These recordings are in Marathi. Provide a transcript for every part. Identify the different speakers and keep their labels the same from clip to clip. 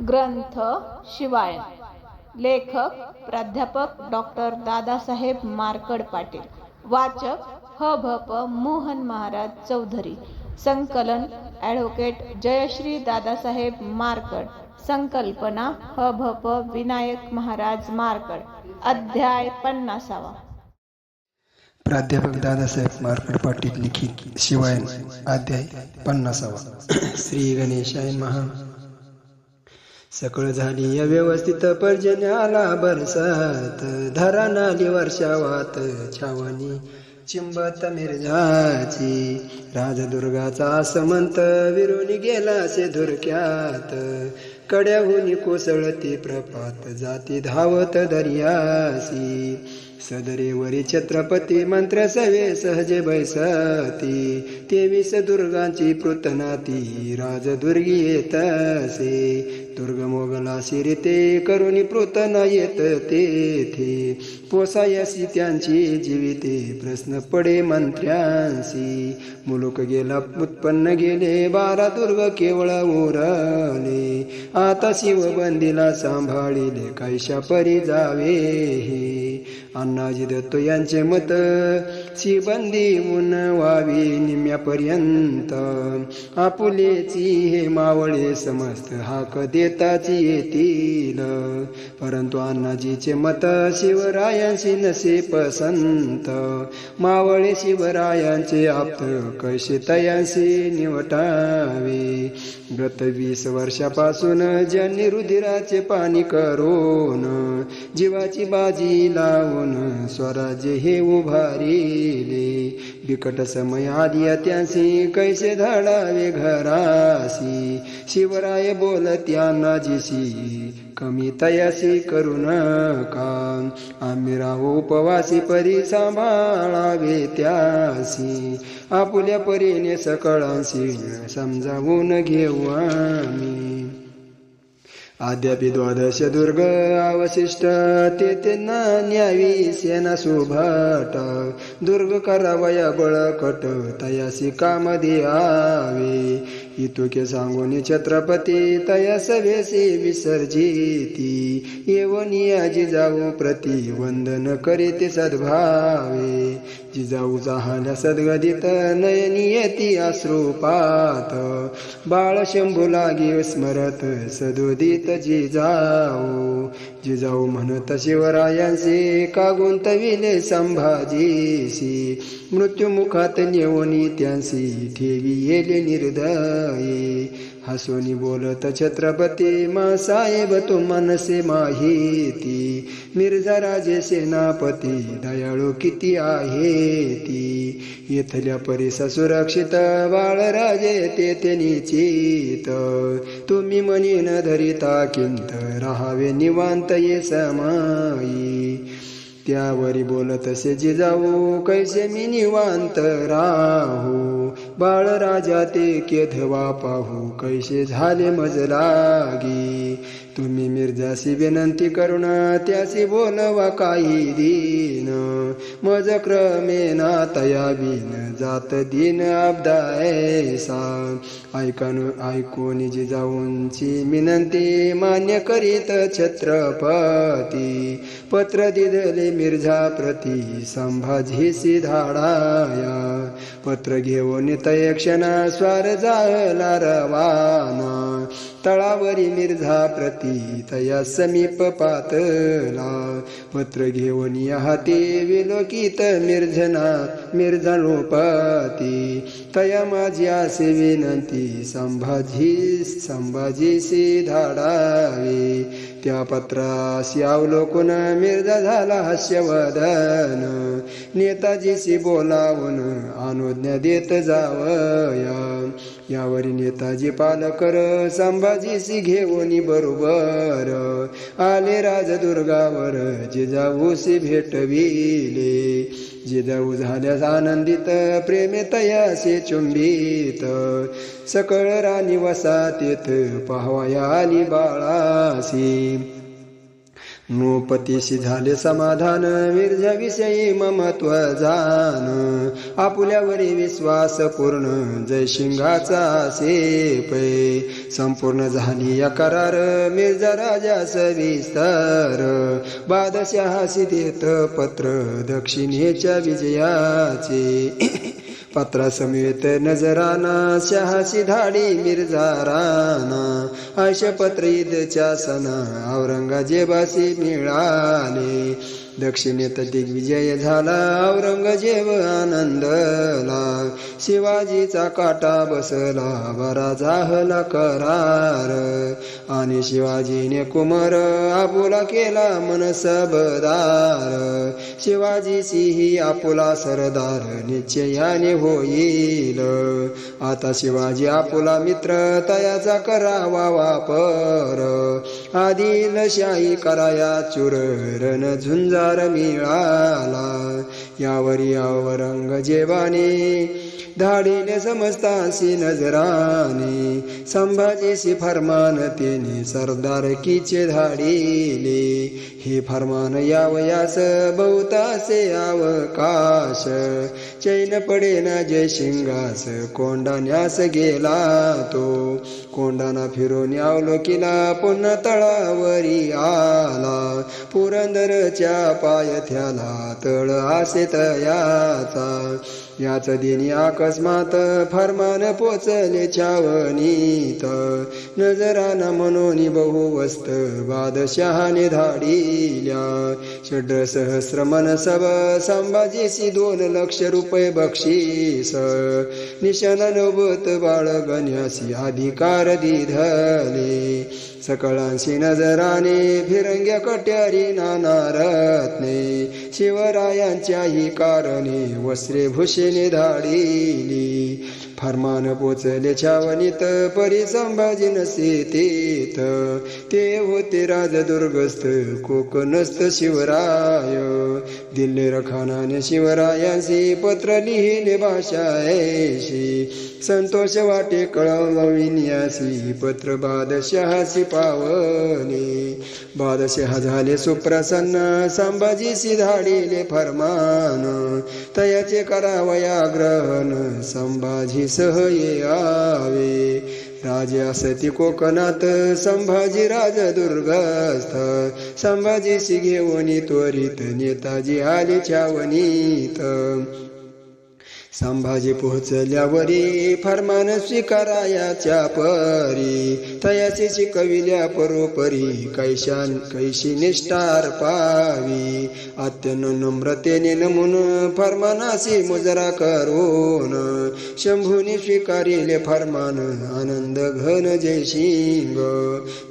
Speaker 1: ग्रंथ शिवायन लेखक प्राध्यापक डॉक्टर दादासाहेब मार्कड पाटील. वाचक ह भ प मोहन महाराज चौधरी. संकलन ॲडव्होकेट जयश्री दादासाहेब मार्कड. संकल्पना ह भ प विनायक महाराज मार्कड. अध्याय पन्नासावा.
Speaker 2: प्राध्यापक दादासाहेब मार्कड पाटील लिखित शिवायन. अध्याय पन्नासावा. श्री गणेशाय महा सकळ झाली व्यवस्थित पर्जन्याला बरसात. धरा नाली वर्षावात छावणी. चिंबत मिरजाची. राजदुर्गाचा समंत विरून गेला से धुरक्यात. कड्याहून कोसळती प्रपात जाती धावत दर्यासी. सदरेवरी छत्रपती मंत्र सवे सहजे बैसती. तेवीस दुर्गांची पृतनाती राजदुर्गी येतसे. दुर्ग मोगला शिरते करुणी पृतन येत तेथे. पोसायसी त्यांची जीविते प्रश्न पडे मंत्र्यांशी. मुलुक गेला उत्पन्न गेले बारा दुर्ग केवळ उरले. आता शिवबंदीला सांभाळिले कैशा परी जावे हे. अण्णाजी दत्त यांचे मत शिबंदी ऊन व्हावी निम्यापर्यंत. आपुलेची हे मावळे समस्त हाक देताची येतील. परंतु अण्णाजीचे मत शिवरायांशी नसे पसंत. मावळे शिवरायांचे आप्त कैसे तयांशी निवटावे? गत वीस वर्षापासून ज्यांनी रुधिराचे पाणी करून जीवाची बाजी लावून स्वराज्य हे उभारिले. बिकट समय आली त्यांसी कैसे धाडावे घरासी शिवराय बोलत्या नाजीशी कमी तयासी करू नका आम्ही राहू उपवासी परी सांभाळावे त्यासी. आपुल्या परीने सकळांशी समजावून घेऊ आम्ही. आद्यापि द्वादश दुर्ग अवशिष्ट ते न्यावी सेना सुभाट. दुर्ग करावया बळकट तयासी कामधी आवे इतुके सांगून छत्रपती तयास वेसे विसर्जिती. आजी जागो प्रति वंदन करीत सद्भावे. जिजाऊ जाहल्या सद्गदित नयनी येती अश्रुपात बाळ शंभू लागी स्मरत सदोदित जिजाऊ। जिजाऊ म्हणत शिवरायांचे का गुंतविले संभाजीसी मृत्युमुखात नेवणी त्यांसी ठेवी येले निर्दयी. हसोनी बोलत छत्रपती मा साहेब तो मनसे माहिती. मिर्झा राजे सेनापती दयाळू किती आहे ती. येथल्या परिसा सुरक्षित बाळराजे ते ते निचित तुम्ही मनी न धरिता किंत राहावे निवांत ये समाई. त्यावरी बोलत असे जिजाऊ कैसे मी निवांत राहू? बाळराजा ते केधवा पाहू कैसे झाले मज लागी तुम्ही मिर्जासी विनंती करून त्यासी बोलवा काही दिन. मज क्रमेना तया बिन जात दिन अब्दायसा ऐकून जी जाऊनची विनंती मान्य करीत छत्रपती. पत्र दिदले मिर्झा प्रती संभाजीसी धाडाया. पत्र घेऊन तयक्षणा स्वार जायला रवाना. तळावरी मिर्झा प्रती तया समीप पातला. पत्र घेऊन हाती विलोकित मिर्झना मिर्झनोपती तया माझी असे विनंती संभाजी संभाजीशी धाडावे त्या पत्राशी अवलोकून मिर्झा झाला हास्यवदन. नेताजीशी बोलावून अनुज्ञा देत जावया. यावरी नेताजी पालकर संभाजीशी घेऊन बरोबर. आले राजदुर्गावर जिजाऊशी भेटविले. जिजाऊ झाल्यास आनंदित प्रेमे तयासे चुंबित. सकळ राणी वसातीत पाहवाया आली बाळासी. नृपतीशी झाले समाधान विरजाविषयी ममत्व जान आपुल्यावरी विश्वास पूर्ण जय सेपै संपूर्ण झाली या करार मिर्जा राजा सविस्तर. बादशहासी देत पत्र दक्षिणेच्या विजयाचे. पत्रासमेत नजराना शहाशी धाडी मिर्झा राणा आयश ईदच्या सणा औरंगजेबासी मिळाले. दक्षिणेत दिग्विजय झाला. औरंगजेब आनंदला शिवाजीचा काटा बसला. बरा जाहला करार आणि शिवाजीने कुमार आपुला केला मनसबदार. शिवाजीशी आपुला सरदार निश्चयाने होईल. आता शिवाजी आपुला मित्र तयाचा करावा वापर. आदिलशाही कराया चुर रण झुंजार मिळाला. यावरी औरंगजेबाने धाडीने समजतासी नजराने संभाजीशी फरमान तेने सरदार किचे धाडीले. हे फरमान यावयास बहुतासे अवकाश. चैन पडेना जय शिंगास कोंडाण्यास गेला तो. कोंडाना फिरून अवलोकिला पुन्हा तळावरी आला. पुरंदरच्या पायथ्याला तळ आसे तयाचा याच दिनी अकस्मात फरमान पोचले छावणीत। नजराना मनोनी बहुवस्त बादशहाने धाडिल्या। षड्र सहस्र मनसब संभाजीसी दोन लक्ष रुपये बक्षीस। निशान नवत बाळ गण्यासी अधिकार दिधले। सकळांशी नजराने फिरंग्या कट्यारी नाना रत्ने शिवरायांच्याही कारणे वस्त्रे भूषेने धाडिली. फरमान पोचले छावणीत परी संभाजी नसे ते होते राजदुर्गस्थ कोकणस्थ शिवराय. दिल्ली रखानाने शिवरायांशी पत्र लिहिले भाषायशी संतोष वाटे कळविन्यासी पत्र बादशहासी पावनी. बादशहा झाले सुप्रसन्न संभाजीशी धाडिले फरमान. तयाचे करावया ग्रहण संभाजी सह ये आवे. राजे असती कोकणात संभाजी राज दुर्गस्थ. संभाजीशी घेऊन त्वरित नेताजी आले छावणीत. संभाजी पोहोचल्यावरी फरमान स्वीकारायाच्या परी. तयाचे शिकविल्या परोपरी कैशान कैशी निष्ठार पावी. अत्यन नम्रतेने नमून फरमानासी मुजरा करून शंभूने स्वीकारिले फरमान आनंद घन जय शिंग.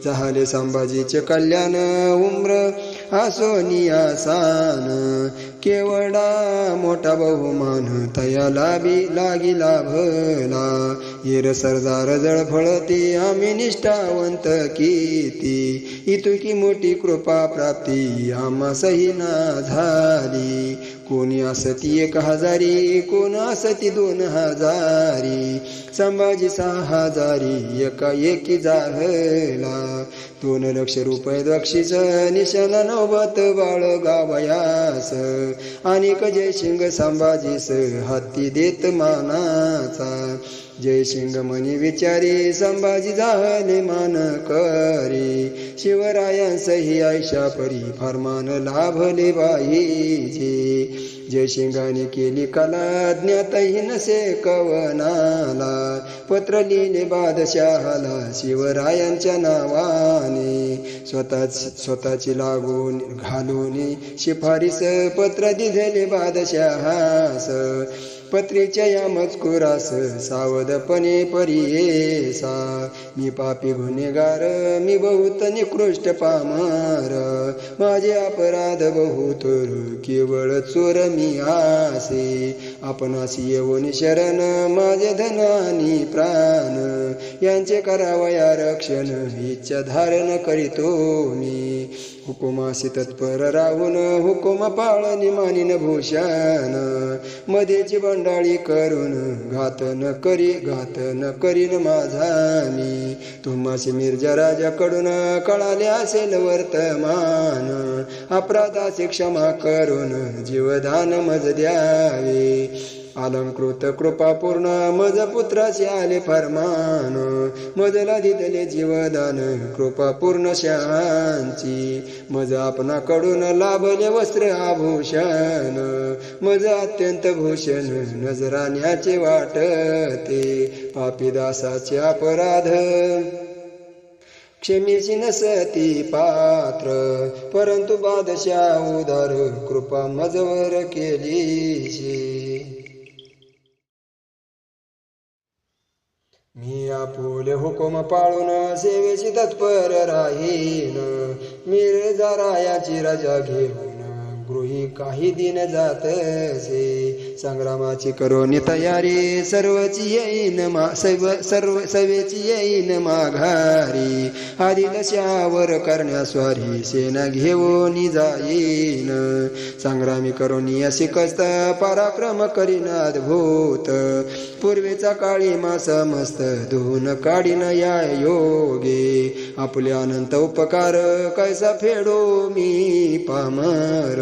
Speaker 2: झाले संभाजीचे कल्याण उम्र आसोनिया सान केवडा मोठा बहुमान तया लाभी लागी लाभला. येर सरदार जळफळती आम्ही निष्ठावंत किती इतुकी मोठी कृपा प्राप्ती आम्हा सहीना झाली. कोणी असती एक हजारी कोण असती दोन हजारी. संभाजी सहा हजारी एका एकी जाहला दोन लक्ष रुपये बक्षीस निशाला नवबत बाळ गावयास. आणि जय शिंग संभाजीस हत्ती देत मानाचा. जय शिंग मनी विचारी संभाजी जाहले मान करी शिवरायांसही आयशा परी फरमान लाभले बाईजे. जय शिंगाने केली कला ज्ञातही नसे कवनाला. पत्र लिहिले बादशहाला शिवरायांच्या नावाने. स्वतः स्वतःची लागून घालून शिफारीस पत्र दिलेले बादशहास. पत्रीच्या या मजकुरास सावधपणे परियेसा. मी पापी गुन्हेगार मी बहुत निकृष्ट पामार. माझे अपराध बहुत केवळ चोर मी आसे. आपणास येऊन शरण माझे धनानी प्राण. यांचे करावया रक्षण इच्छा धारण करीतो मी. हुकुमासी तत्पर राहून हुकुम पाळणी मानिन भूषण. मध्येची बंडाळी करून घात न करी घात न करीन माझा मी तुम्हाशी मिर्जा राजाकडून कळाले असेल वर्तमान. अपराधाची क्षमा करून जीवदान मज द्यावे. अलंकृत कृपापूर्ण मज पुत्राचे आले फरमान. मजला दिले जीवदान कृपापूर्ण शहांची मज आपणाकडून लाभले वस्त्र आभूषण. मज अत्यंत भूषण नजराण्याचे वाटते. पापी दासाचे अपराध. क्षमेची नसती पात्र परंतु बादशाह उदार कृपा मजवर केलीशी. मी आपुले हुकुम पाळून सेवेची तत्पर राहीन. मिर्जा रायाची रजा घेऊन गृही काही दिन जातसे. संग्रामाची करोनी तयारी सर्वची येईन मा सर्व सर्व सवेची येईन माघारी आदिलशावर करण्या स्वारी सेना घेऊन जाईन संग्रामी करोनी अशी कस्त पराक्रम करीन अद्भुत पूर्वीचा काळी मा समस्त धुवून काढीन या योगे. आपले अनंत उपकार कैसा फेडो मी पामर.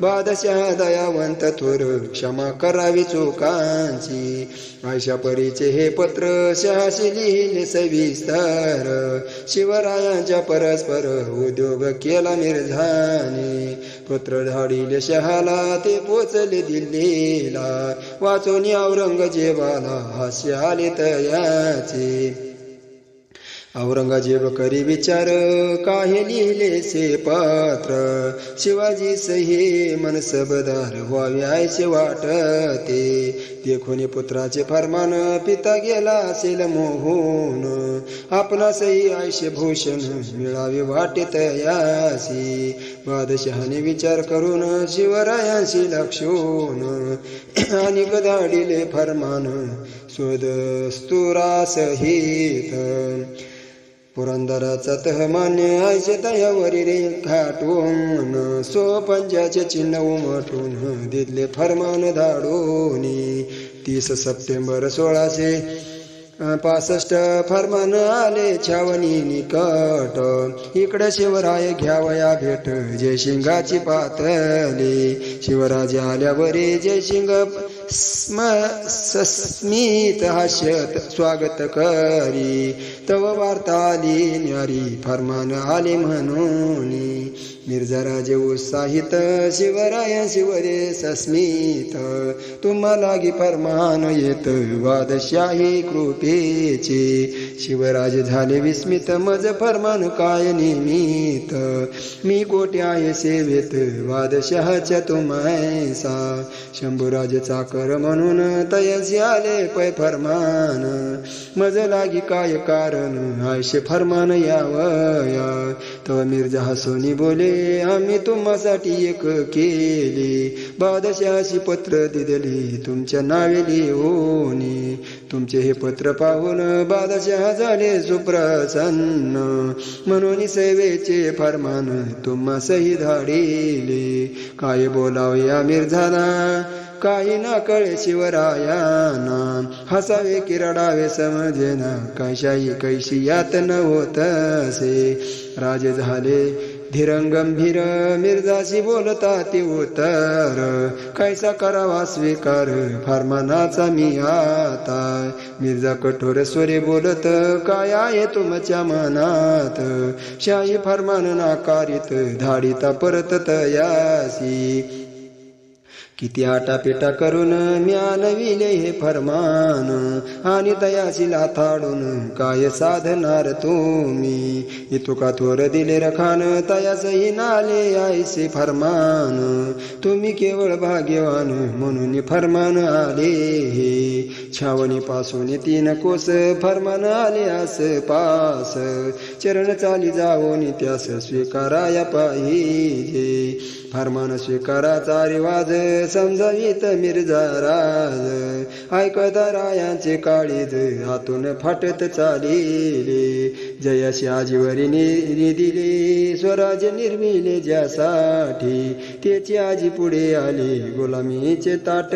Speaker 2: बादशा दयावंत थोर क्षमा करावी चुकांची. अशा परीचे हे पत्र शहाशी लिहिले सविस्तर. शिवरायांच्या परस्पर उद्योग केला निर्धाने. पुत्र धाडिले शहाला ते पोचले दिल्लीला. वाचून औरंगजेबाला हास्य आले तयाचे. औरंगजेब करी विचार काही लिहिले से पात्र. शिवाजी सही मनसबदार व्हावे आयचे वाटते. देखून पुत्राचे फरमान पिता गेला असेल मोहून. आपला सही आयशे भूषण मिळावे वाटे तयासी. बादशहाने विचार करून शिवरायांशी लक्षून. आणि गदाडिले फरमान स्वदस्तुरा सहित. पुरंदराचा तह मान्य आयचे तयावरी रे खाटून सो पंजाचे चिन्ह उमटून दिले फरमान धाडून. तीस सप्टेंबर सोळाशे पासष्ट फरमान आले छावणी निकट. इकडे शिवराय घ्यावया भेट जयशिंगाची पातली शिवराज आल्यावरी जयशिंग स्म सस्मित हास्यत स्वागत करी. तव वार्ता आली न्यारी फरमान आले म्हणून. मिर्जा राजे उत्साहित शिवराय शिवरे सस्मित तुम्हाला गी फरमान येत वादशाही कृपेचे. शिवराज झाले विस्मित मज फरमान काय निमित. मी कोठे आहे सेवेत वादशहाच्या तुमैसा. शंभूराज चाकर म्हणून तयसी आले पै फरमान. मज लागी काय कारण आयशे फरमान यावया. तो मिर्जा हसोनी बोले आम्ही तुम्हासाठी एक केले. बादशाशी पत्र दिदले तुमच्या नावे लिहून तुमचे हे पत्र पाहून बादशाह झाले सुप्रसन्न. म्हणून सेवेचे फरमान तुम्हा सही धाडिले काय बोलावया मिर्झाला काही ना कळे शिवरायाना. हसावे किरडावे समजेना. कैशाही कैशी यात न होत असे. राजे झाले. धीरंगंभीर मिर्जाशी बोलता ती उतर कैसा करावा स्वीकार फरमानाचा मी आता. मिर्जा कठोर स्वरे बोलत काय आहे तुमच्या मनात? शाही फरमान नाकारित धाडिता परत तयासी. किती आटापिटा करून म्यानविले हे फरमान. आणि तयाशी लाथाडून काय साधणार तुम्ही? इतुका थोर दिले रखान तयासही नाले आयसे फरमान. तुम्ही केवळ भाग्यवान म्हणून फरमान आले हे. छावणी पासून तीन कोस फरमान आले आस पास. चरण चाली जाऊन त्यास स्वीकाराया पाहिजे. फरमान स्वीकाराचा रिवाज समजावीत मिर्झा राज. ऐकत रायांचे काळीज हातून फाटत चालिले. जय आजीवरी नि दिले स्वराज्य निर्मिले ज्यासाठी. त्याची आजी पुढे आली गुलामीचे ताट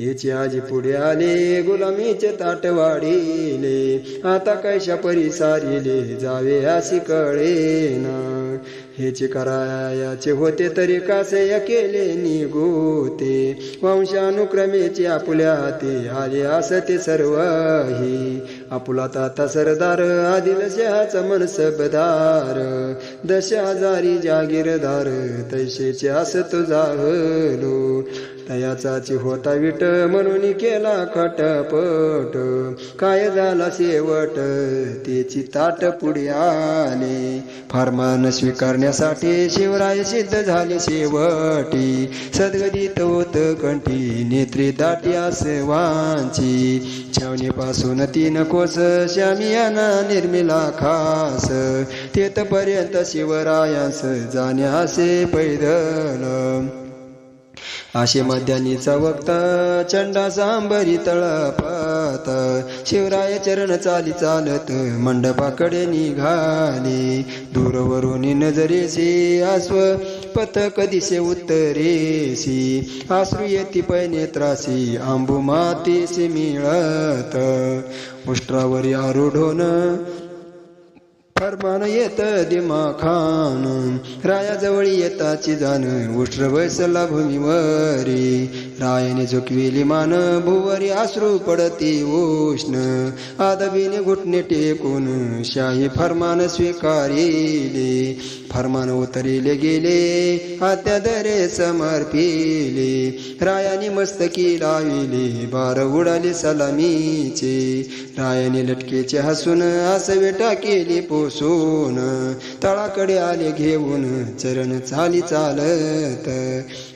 Speaker 2: तेची आजी पुढे आले. गुलामीचे ताट वाढिले आता कैशा परी सारिले जावे अशी कळेना. हेचे करायाचे होते तरी कासे केले निगोते वंशानुक्रमेचे आपुल्या ते आले असते सर्वही. आपुला ताता सरदार आदिल शहाचा मनसबदार दश हजारी जागीरदार तैशेचे असत जाहलो तयाचाची होता विट म्हणून केला खटपट. काय झाला शेवट? त्याची ताट पुढे आले. फरमान स्वीकारण्यासाठी शिवराय सिद्ध झाले शेवटी. सद्गदित होत कंठी नेत्री दाटी वांची छावणीपासून तीन कोस श्यामियाना निर्मिला खास. तेथपर्यंत शिवरायांस जाण्यासे पैदल. असे मध्यानीचा वक्ता चंडा सांबरी तळपात. शिवराय चरण चाली चालत मंडपाकडे निघाले. दूरवरून नजरेसी आस्व पथ कधीसे उत्तरेसी. आश्रू येती पैनेत्रासी आंबू मातीसी मिळत. उष्ट्रावरी आरूढोन फरमान येत दिमा खान रायाजवळ येताची जाण उष्ट्र बैसला भूमीवरी. रायाने झुकविली मान भुवरी आश्रू पडती उष्ण. आदबीने घुटणे टेकून शाही फरमान स्वीकारिले. फरमान उतरिले गेले आत्यादरे समर्पिले. रायाने मस्तकी लाविले बार उडाले सलामीचे. रायाने लटकेचे हसून आसवेटा केली पोसून. तळाकडे आले घेऊन चरण चाली चालत.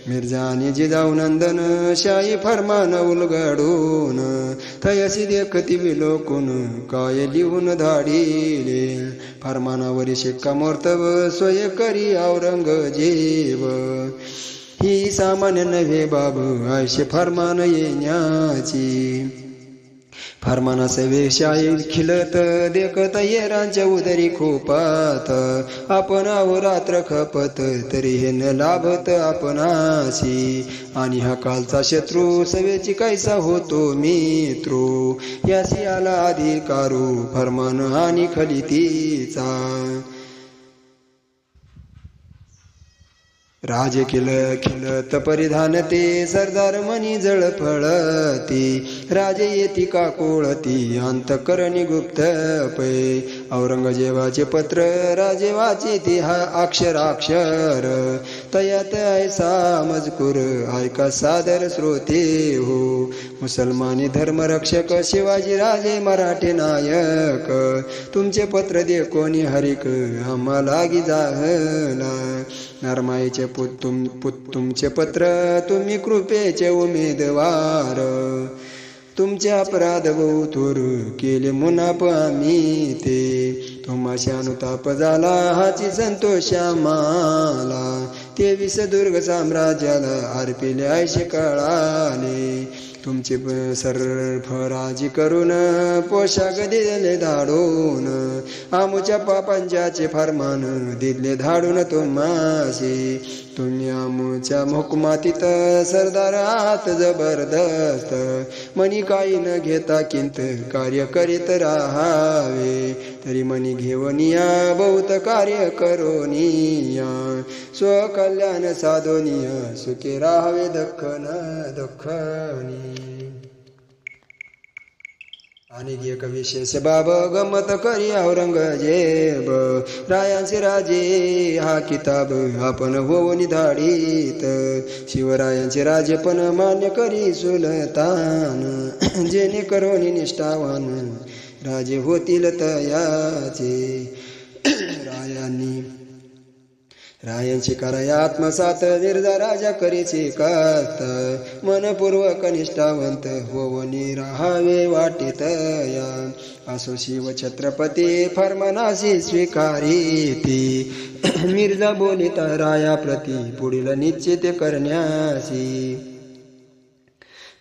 Speaker 2: मिर्जाने जिजाऊ नंदन शाही फरमान उलगडून. थयसी देखती विलोकून काय लिहून धाडिले. फरमानावरी शिक्का मोर्तब सोय करी औरंगजेब. ही सामान्य नव्हे बाब आयशे फरमान येण्याची. फरमाना वेशाई खिलत देखत येरांच्या उदरी खोपात. आपण रात्र खपत तरी हे न लाभत आपणाशी. आणि हा कालचा शत्रू सवेची कैसा होतो मित्रो. यासी आला अधिकारू फरमान आणि खलितीचा राजे किल खिलत परिधान ते सरदार मनी जळफळती राजे येती का कोळती अंतकरणी गुप्त पै. औरंगजेबाचे पत्र राजे वाचे ती हा अक्षराक्षर. तयात ऐसा मजकूर ऐका सादर श्रोते हो. मुसलमानी धर्मरक्षक शिवाजी राजे मराठे नायक. तुमचे पत्र दे कोणी हरिक आम्हाला गी जाहला. नरमाईचे पुत तुम पुत तुमचे पत्र तुम्ही कृपेचे उमेदवार. तुमचे अपराध बहुथोर केले मुनाप आम्ही ते तुम्हाशी अनुताप झाला हाची संतोष आम्हाला. तेवीस दुर्ग साम्राज्याला अर्पिले ऐशे कळाले. तुमचे सरफराजी करून पोशाख दिले धाडून आमच्या पापांच्याचे फरमान दिले धाडून तुम्हाशी. तुम्ही आमुच्या हुकुमातीत सरदार जबरदस्त. मनी काही न घेता किंत कार्य करीत राहावे. तरी मनी घेऊन या बहुत कार्य करोनिया स्वकल्याण साधोनिया सुखे राहावे दखन दखनी. आणि एक विशेष बाब गमत करी औरंगजेब. रायांचे राजे हा किताब आपण होऊन धाडीत शिवरायांचे राजे पण मान्य करी सुलतान. जेणे करोनी निष्ठावान राजे होतील तयाचे. रायांनी रायांची कराय आत्मसात निर्धा राजा करीची कात. मनपूर्वक निष्ठावंत होवनी राहावे वाटित या. असो शिव छत्रपती फर्मनासी स्वीकारिती. मिर्जा बोलिता राया प्रती पुढील निश्चित करण्यासी.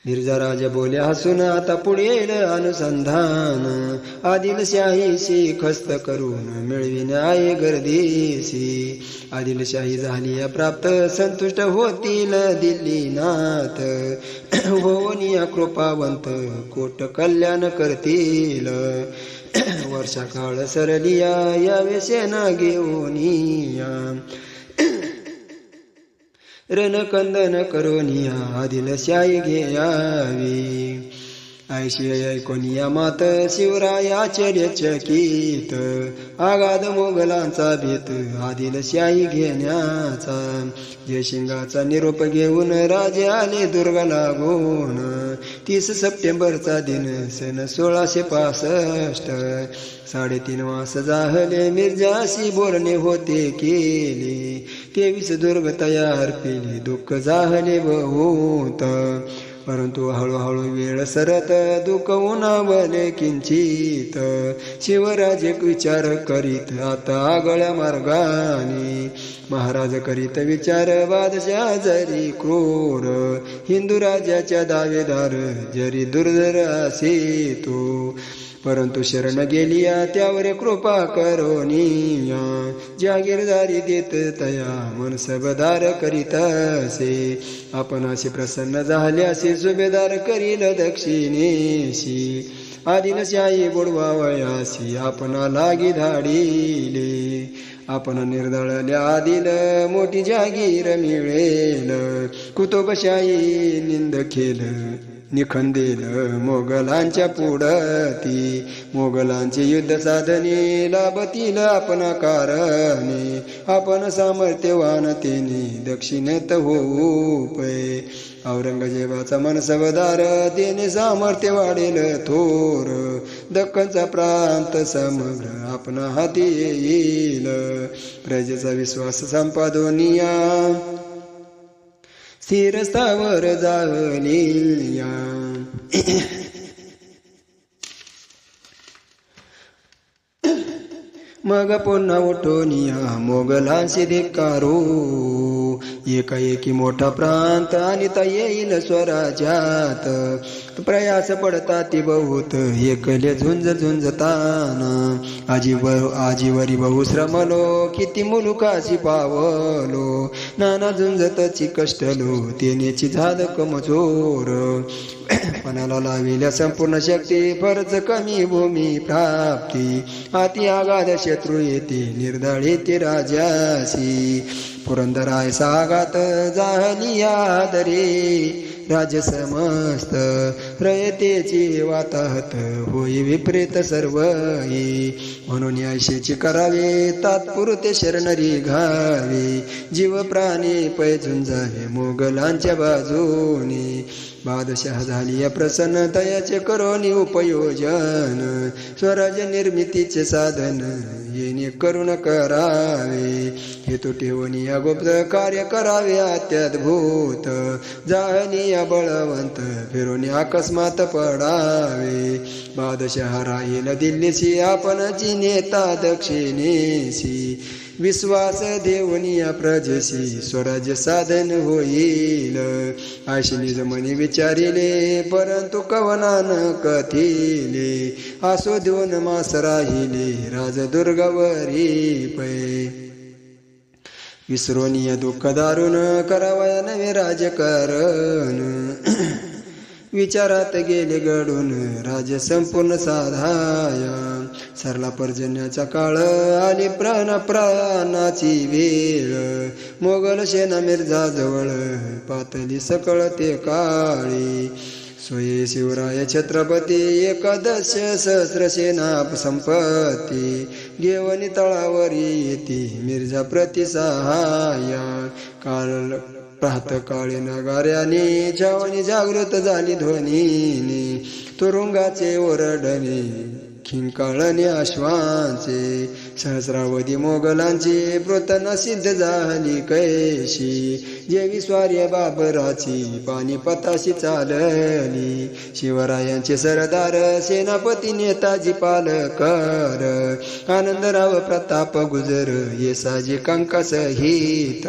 Speaker 2: राजा बोले हसून आता पुढे अनुसंधान. आदिलशाहीशी खस्त करून मिळविणे आहे गर्दीसी आदिलशाही झाली प्राप्त संतुष्ट होतील दिल्लीनाथ. होवनिया कृपावंत कोट कल्याण करतील. वर्षा काळ सरलिया यावे सेना घेऊनिया रणकंदन करोनिया आदिल शाई घेयावी. ऐशी ऐकोनिया मात शिवराय आश्चर्यचकित आगाध मोगलांचा भीत आदिल शाही घेण्याचा. जयशिंगाचा निरोप घेऊन राजे आले दुर्ग लागून. तीस सप्टेंबरचा दिन सन सोळाशे पासष्ट. साडेतीन वास जाहले मिर्जाशी बोलणे होते केले. तेवीस दुर्ग तयार केले दुःख जाहले बहुत. परंतु हळूहळू वेळ सरत दुःख उन्हावले किंचित. शिवराज विचार करीत आता आगळ्या मार्गाने. महाराज करीत विचार बादशाह जरी क्रूर. हिंदू राजाच्या दावेदार जरी दुर्धर असे तो. परंतु शरण गेलिया त्यावर कृपा करोनिया जागीरदारी देत तया मन सबदार करीत असे. आपण असे प्रसन्न झाल्यासे सुभेदार करील दक्षिणेशी. आदिलशाही बुडवावयासी आपण लागी धाडीले. आपण निर्दळल्या आदिल मोठी जागीर मिळेल. कुतुबशाही निंद केलं. निखंदेल मोगलांच्या पुढती मोगलांचे युद्ध साधने लाभतील आपण कारणे आपण सामर्थ्यवानतेने दक्षिणेत होऊ पै. औरंगजेबाचा मनसवदार तेने सामर्थ्य वाढेल थोर. दक्कनचा प्रांत समग्र आपण हाती येईल. प्रजेचा विश्वास संपादोनिया स्थिरस्थावर जागलिया मग पुन्हा उठोनिया मोगलांशी धिक्कारू एकाएकी मोठा प्रांत आणि ता येईल स्वराज्यात. प्रयास पडता ती बहुत. एकले झुंज झुंजताना. आजीवर आजीवरी बहु श्रमलो. किती मुलुकाशी पावलो. नाना झुंजतची कष्टलो. तेनेची झाद कमजोर मनाला लाविल्या संपूर्ण शक्ती फरच कमी भूमी प्राप्ती. अति आगाध शत्रू येते निर्दळ राजासी पुरंदराय सागात जाहली आदरे. राज समस्त रयतेची वाताहत होई विपरीत सर्व म्हणून याशेची करावे तात्पुरते शरणरी घावे. जीव प्राणी पैजून जावे मोगलांच्या बाजूने. बादशाह झाली या प्रसन्न तयाचे करोनी उपयोजन स्वराज्य निर्मितीचे साधन येणे करुण करावे. हेतू ठेवणी या गुप्त कार्य करावे अत्याद्भूत. जाहनी या बळवंत फिरून अकस्मात पडावे. बादशाह राहील दिल्लीशी आपणची नेता दक्षिणेशी. विश्वास देऊन या प्रजेशी स्वराज्य साधन होईल. आशिनी जमनी विचारिले परंतु कवनान कथिले. असो दोन मास राहिले राजदुर्गावरी पै. विसरून दुःख दारुण करावया नवे राजकारण. विचारात गेले घडून राज संपूर्ण साधाया. सरला पर्जन्याचा काळ आली प्राण प्राणाची वेळ. मोगल सेना मिर्झा जवळ पातली सकळ ते काळी. सोये शिवराय छत्रपती एकादश सहस्र सेना संपत्ती. घेवनी तळावरी येते मिर्झा प्रतिसहाया काल प्रात काळी नगाऱ्याने छावणी जागृत झाली ध्वनीने. तुरुंगाचे ओरडणे खिंकाळणे अश्वांचे सहस्रावधी मोगलांची पृतना सिद्ध झाली कैशी. जेवी स्वार्य बाबराची पानिपताशी चालली. शिवरायांचे सरदार सेनापती नेताजी पालकर. आनंदराव प्रताप गुजर ये साजी कंकस हित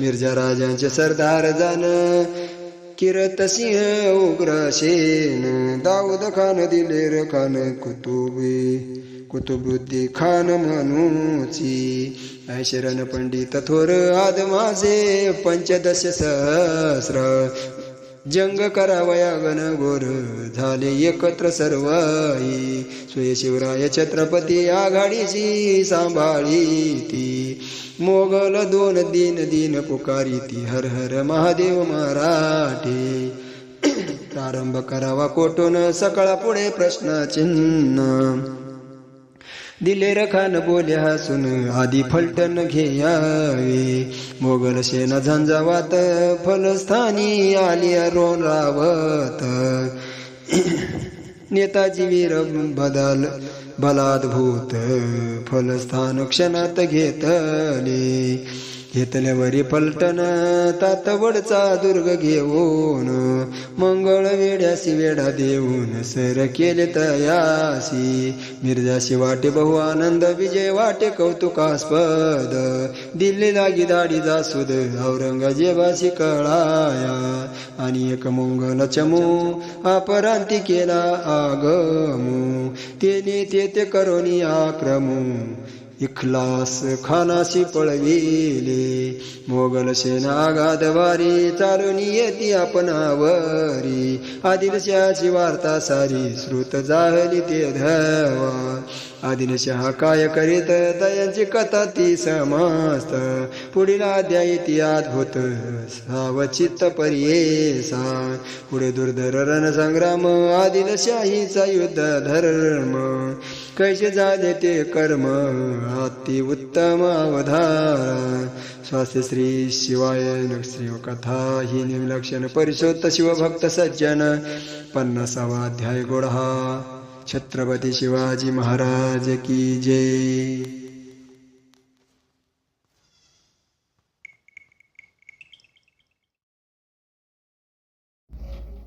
Speaker 2: मिर्जा राजांचे सरदार जाण किरत सिंह उग्रसेन दाऊद खान दिलेर खान कुतुबी कुतुबुद्दी खान म्हणूची ऐशरण पंडित थोर आदमासे पंचदश सहस्र जंग करावया गण गोर झाले एकत्र सर्वाई स्वय शिवराय छत्रपती आघाडीची सांभाळी ती. मोगल दोन दिन दिन पुकारिती हर हर महादेव मराठे. प्रारंभ करावा कोटून सकाळ पुढे प्रश्न चिन्ह. दिलेर खान बोले हसून आधी फलटण घेयावे. मोगल सेना झंझावात फलस्थानी आली रोन रावत. नेताजी वीर बदल बलाद्भूत फलस्थान क्षणात घेतले घेतल्यावरी पलटण तातवडचा दुर्ग घेऊन मंगळ वेड्यासी वेढा देऊन सर केले तयासी. मिर्जाशी वाटे बहु आनंद विजय वाटे कौतुकास्पद. दिल्ली लागी दाडी जासुद औरंगजेबाशी कळाया. आणि एक मंगल चमू अपरांती केला आगमू. तेने ते ते करोनी आक्रमू. इखलास खानाशी पळविले मोगल सेना आगादवारी चालून येती आपणावरी आदिलशाची वार्ता सारी श्रुत जाहली ते धवा आदिलशहा काय करीत दयांची कथा ती समस्त पुढील अध्याय ती अद्भुत सावचित्त पर्येसा पुढे दुर्धर रणसंग्राम आदिलशाहीचा युद्ध धर्म कैसे झाले ते कर्म. अति उत्तम अवधारा स्वास्थ्य श्री शिवाय श्री कथा ही निमलक्षण परिशोत्त शिवभक्त सज्जन. पन्नासावा अध्याय गोडहा. छत्रपती शिवाजी महाराज की जय.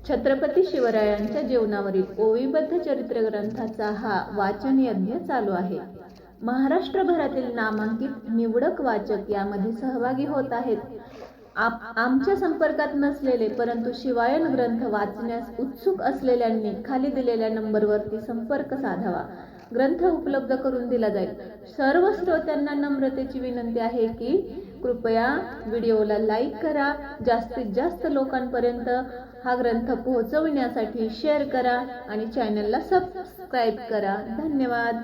Speaker 1: छत्रपती शिवरायांच्या जीवनावरील ओवीबद्ध चरित्र ग्रंथाचा हा वाचन यज्ञ चालू आहे. महाराष्ट्रभरातील नामांकित निवडक वाचक यामध्ये सहभागी होत आहेत. आमच्या संपर्कात नसलेले परंतु शिवायन ग्रंथ वाचण्यास उत्सुक असलेल्यांनी खाली दिलेल्या नंबरवरती संपर्क साधावा. ग्रंथ उपलब्ध करून दिला जाईल. सर्व श्रोत्यांना नम्रतेची विनंती आहे की कृपया व्हिडिओला लाईक करा. जास्तीत जास्त लोकांपर्यंत हा ग्रंथ पोहोचविण्यासाठी शेअर करा आणि चॅनलला सबस्क्राईब करा. धन्यवाद.